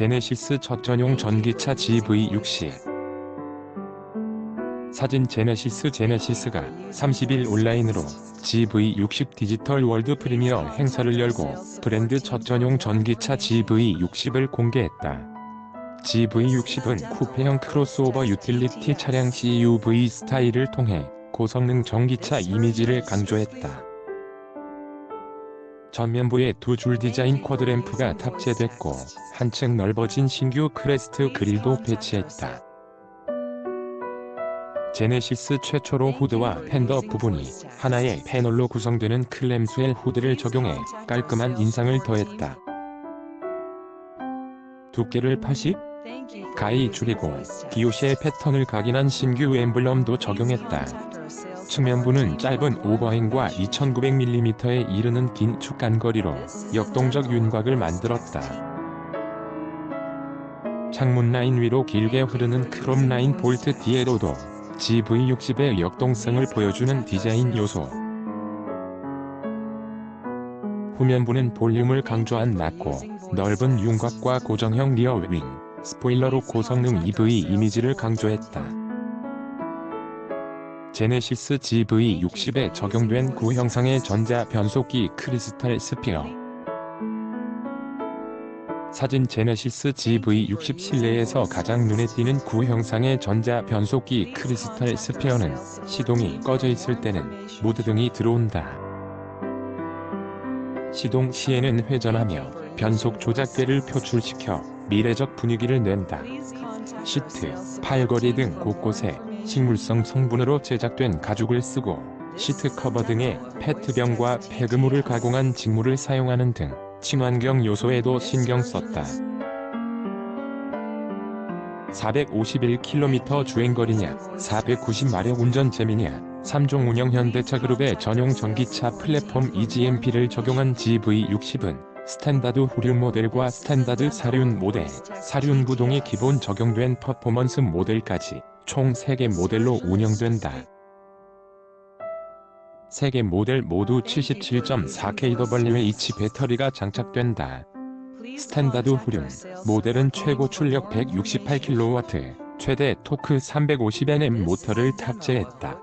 제네시스 첫 전용 전기차 GV60 사진 제네시스 제네시스가 30일 온라인으로 GV60 디지털 월드 프리미어 행사를 열고 브랜드 첫 전용 전기차 GV60을 공개했다. GV60은 쿠페형 크로스오버 유틸리티 차량 CUV 스타일을 통해 고성능 전기차 이미지를 강조했다. 전면부에 두 줄 디자인 쿼드램프가 탑재됐고 한층 넓어진 신규 크레스트 그릴도 배치했다. 제네시스 최초로 후드와 팬더 부분이 하나의 패널로 구성되는 클램스웰 후드를 적용해 깔끔한 인상을 더했다. 두께를 80, 가히 줄이고 기요시의 패턴을 각인한 신규 엠블럼도 적용했다. 측면부는 짧은 오버행과 2900mm에 이르는 긴 축간거리로 역동적 윤곽을 만들었다. 창문 라인 위로 길게 흐르는 크롬 라인 볼트 뒤에로도 GV60의 역동성을 보여주는 디자인 요소. 후면부는 볼륨을 강조한 낮고 넓은 윤곽과 고정형 리어 윙, 스포일러로 고성능 EV 이미지를 강조했다. 제네시스 GV60에 적용된 구형상의 전자 변속기 크리스탈 스피어 사진 제네시스 GV60 실내에서 가장 눈에 띄는 구형상의 전자 변속기 크리스탈 스피어는 시동이 꺼져 있을 때는 모드등이 들어온다. 시동 시에는 회전하며 변속 조작대를 표출시켜 미래적 분위기를 낸다. 시트, 팔걸이 등 곳곳에 식물성 성분으로 제작된 가죽을 쓰고 시트 커버 등에 페트병과 폐그물을 가공한 직물을 사용하는 등 친환경 요소에도 신경 썼다. 451km 주행거리냐, 490마력 운전 재미냐, 3종 운영 현대차 그룹의 전용 전기차 플랫폼 EGMP를 적용한 GV60은 스탠다드 후륜 모델과 스탠다드 사륜 모델, 사륜 구동이 기본 적용된 퍼포먼스 모델까지 총 3개 모델로 운영된다. 3개 모델 모두 77.4kWh 배터리가 장착된다. 스탠다드 후륜 모델은 최고 출력 168kW, 최대 토크 350Nm 모터를 탑재했다.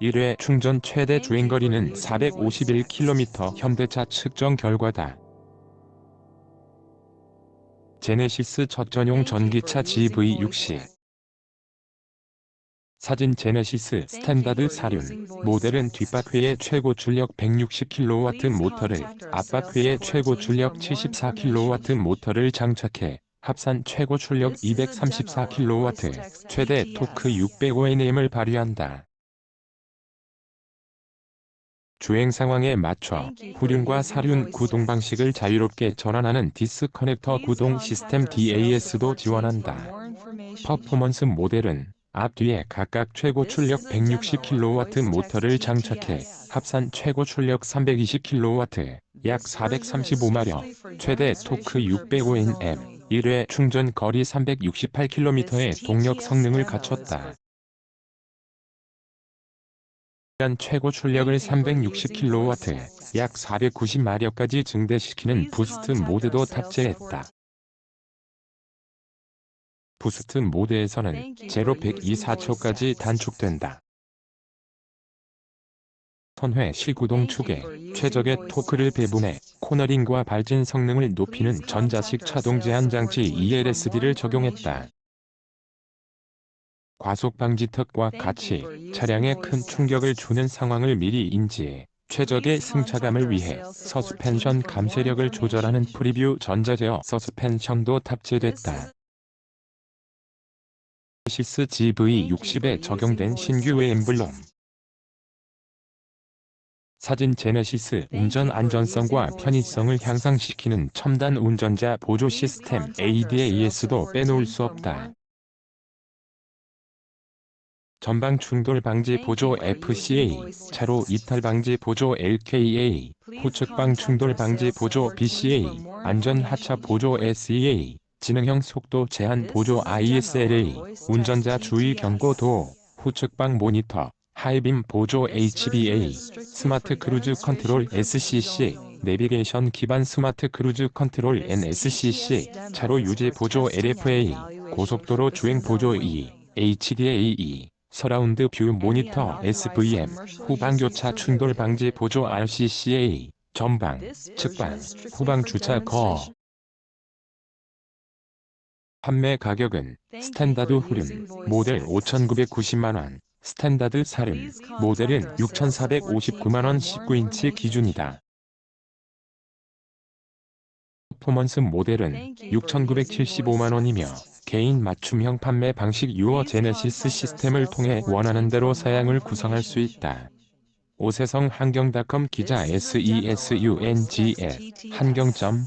1회 충전 최대 주행거리는 451km 현대차 측정 결과다. 제네시스 첫 전용 전기차 GV60 사진 제네시스 스탠다드 사륜. 모델은 뒷바퀴에 최고 출력 160kW 모터를 앞바퀴에 최고 출력 74kW 모터를 장착해 합산 최고 출력 234kW, 최대 토크 605Nm을 발휘한다. 주행 상황에 맞춰 후륜과 사륜 구동 방식을 자유롭게 전환하는 디스 커넥터 구동 시스템 DAS도 지원한다. 퍼포먼스 모델은 앞 뒤에 각각 최고 출력 160kW 모터를 장착해 합산 최고 출력 320kW, 약 435마력, 최대 토크 605Nm, 1회 충전 거리 368km의 동력 성능을 갖췄다. 간 최고 출력을 360kW, 약 490마력까지 증대시키는 부스트 모드도 탑재했다. 부스트 모드에서는 0 102 4초까지 단축된다. 선회 시구동 축에 최적의 토크를 배분해 코너링과 발진 성능을 높이는 전자식 차동 제한 장치 ELSD를 적용했다. 과속 방지턱과 같이 차량에 큰 충격을 주는 상황을 미리 인지해 최적의 승차감을 위해 서스펜션 감쇄력을 조절하는 프리뷰 전자제어 서스펜션도 탑재됐다. 시스 GV60에 적용된 신규 엠블럼. 사진 제네시스 운전 안전성과 편의성을 향상시키는 첨단 운전자 보조 시스템 ADAS도 빼놓을 수 없다. 전방 충돌 방지 보조 FCA, 차로 이탈 방지 보조 LKA, 후측방 충돌 방지 보조 BCA, 안전 하차 보조 SEA, 지능형 속도 제한 보조 ISLA, 운전자 주의 경고도, 후측방 모니터, 하이빔 보조 HBA, 스마트 크루즈 컨트롤 SCC, 내비게이션 기반 스마트 크루즈 컨트롤 NSCC, 차로 유지 보조 LFA, 고속도로 주행 보조 E, HDAE, 서라운드 뷰 모니터 SVM, 후방교차 충돌 방지 보조 RCCA, 전방, 측방, 후방 주차 거. 판매 가격은 스탠다드 후륜 모델 5,990만원, 스탠다드 사륜 모델은 6,459만원 19인치 기준이다. 퍼포먼스 모델은 6,975만원이며 개인 맞춤형 판매 방식 유어 제네시스 시스템을 통해 원하는 대로 사양을 구성할 수 있다. 오세성 한경닷컴 기자 SESUNGF 한경점